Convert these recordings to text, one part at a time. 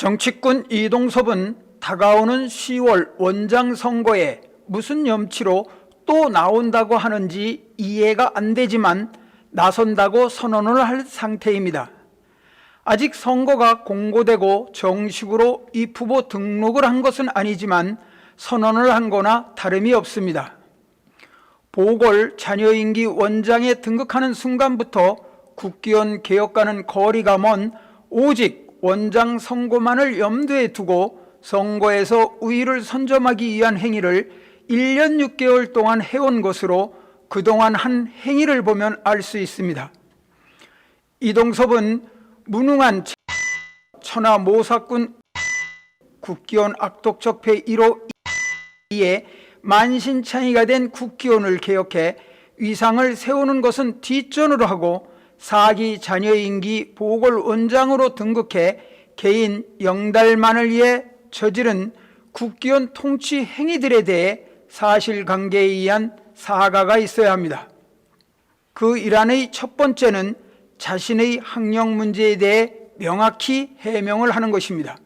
정치꾼 이동섭은 다가오는 10월 원장 선거에 무슨 염치로 또 나온다고 하는지 이해가 안 되지만 나선다고 선언을 할 상태입니다. 아직 선거가 공고되고 정식으로 이 후보 등록을 한 것은 아니지만 선언을 한 거나 다름이 없습니다. 보궐 자녀 임기 원장에 등극하는 순간부터 국기원 개혁과는 거리가 먼 오직 원장 선거만을 염두에 두고 선거에서 우위를 선점하기 위한 행위를 1년 6개월 동안 해온 것으로 그동안 한 행위를 보면 알 수 있습니다. 이동섭은 무능한 천하 모사꾼 국기원 악독적폐 1호 2에 만신창이가 된 국기원을 개혁해 위상을 세우는 것은 뒷전으로 하고 사기 자녀 임기 보궐원장으로 등극해 개인 영달만을 위해 저지른 국기원 통치 행위들에 대해 사실관계에 의한 사과가 있어야 합니다. 그 일환의 첫 번째는 자신의 학력 문제에 대해 명확히 해명을 하는 것입니다.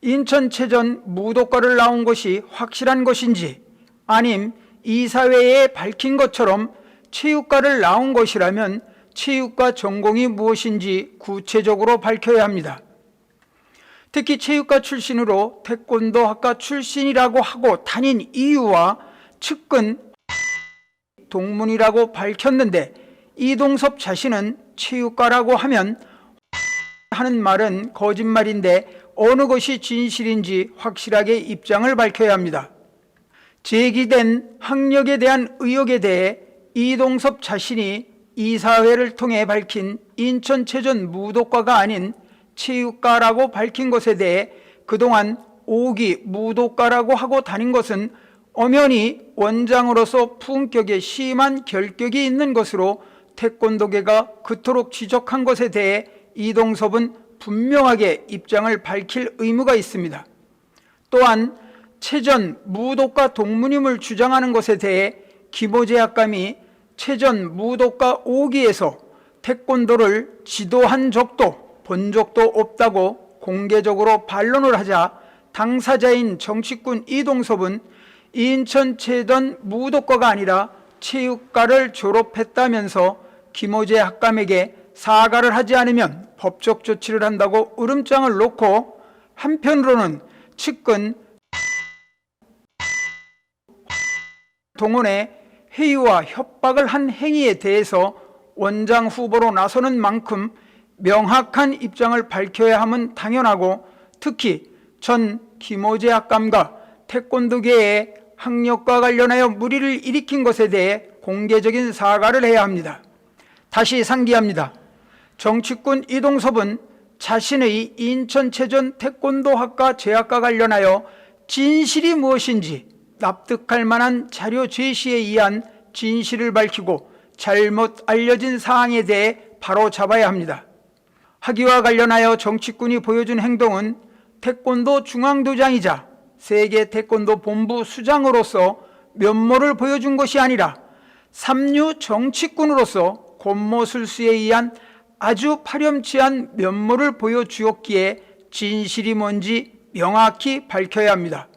인천체전 무도과를 나온 것이 확실한 것인지 아님 이사회에 밝힌 것처럼 체육과를 나온 것이라면 체육과 전공이 무엇인지 구체적으로 밝혀야 합니다. 특히 체육과 출신으로 태권도 학과 출신이라고 하고 다닌 이유와 측근 동문이라고 밝혔는데 이동섭 자신은 체육과라고 하면 하는 말은 거짓말인데 어느 것이 진실인지 확실하게 입장을 밝혀야 합니다. 제기된 학력에 대한 의혹에 대해 이동섭 자신이 이사회를 통해 밝힌 인천 체전 무도과가 아닌 체육과라고 밝힌 것에 대해 그동안 오기 무도과라고 하고 다닌 것은 엄연히 원장으로서 품격에 심한 결격이 있는 것으로 태권도계가 그토록 지적한 것에 대해 이동섭은 분명하게 입장을 밝힐 의무가 있습니다. 또한 체전 무도과 동문임을 주장하는 것에 대해 김호재 학감이 체전 무도과 5기에서 태권도를 지도한 적도 본 적도 없다고 공개적으로 반론을 하자 당사자인 정치꾼 이동섭은 인천 체전 무도과가 아니라 체육과를 졸업했다면서 김호재 학감에게 사과를 하지 않으면 법적 조치를 한다고 으름장을 놓고 한편으로는 측근 동원에 회유와 협박을 한 행위에 대해서 원장 후보로 나서는 만큼 명확한 입장을 밝혀야 함은 당연하고 특히 전 김호재 학감과 태권도계의 학력과 관련하여 무리를 일으킨 것에 대해 공개적인 사과를 해야 합니다. 다시 상기합니다. 정치꾼 이동섭은 자신의 인천체전 태권도학과 재학과 관련하여 진실이 무엇인지 납득할 만한 자료 제시에 의한 진실을 밝히고 잘못 알려진 사항에 대해 바로 잡아야 합니다. 학위와 관련하여 정치꾼이 보여준 행동은 태권도 중앙도장이자 세계 태권도 본부 수장으로서 면모를 보여준 것이 아니라 삼류 정치꾼으로서 권모술수에 의한 아주 파렴치한 면모를 보여주었기에 진실이 뭔지 명확히 밝혀야 합니다.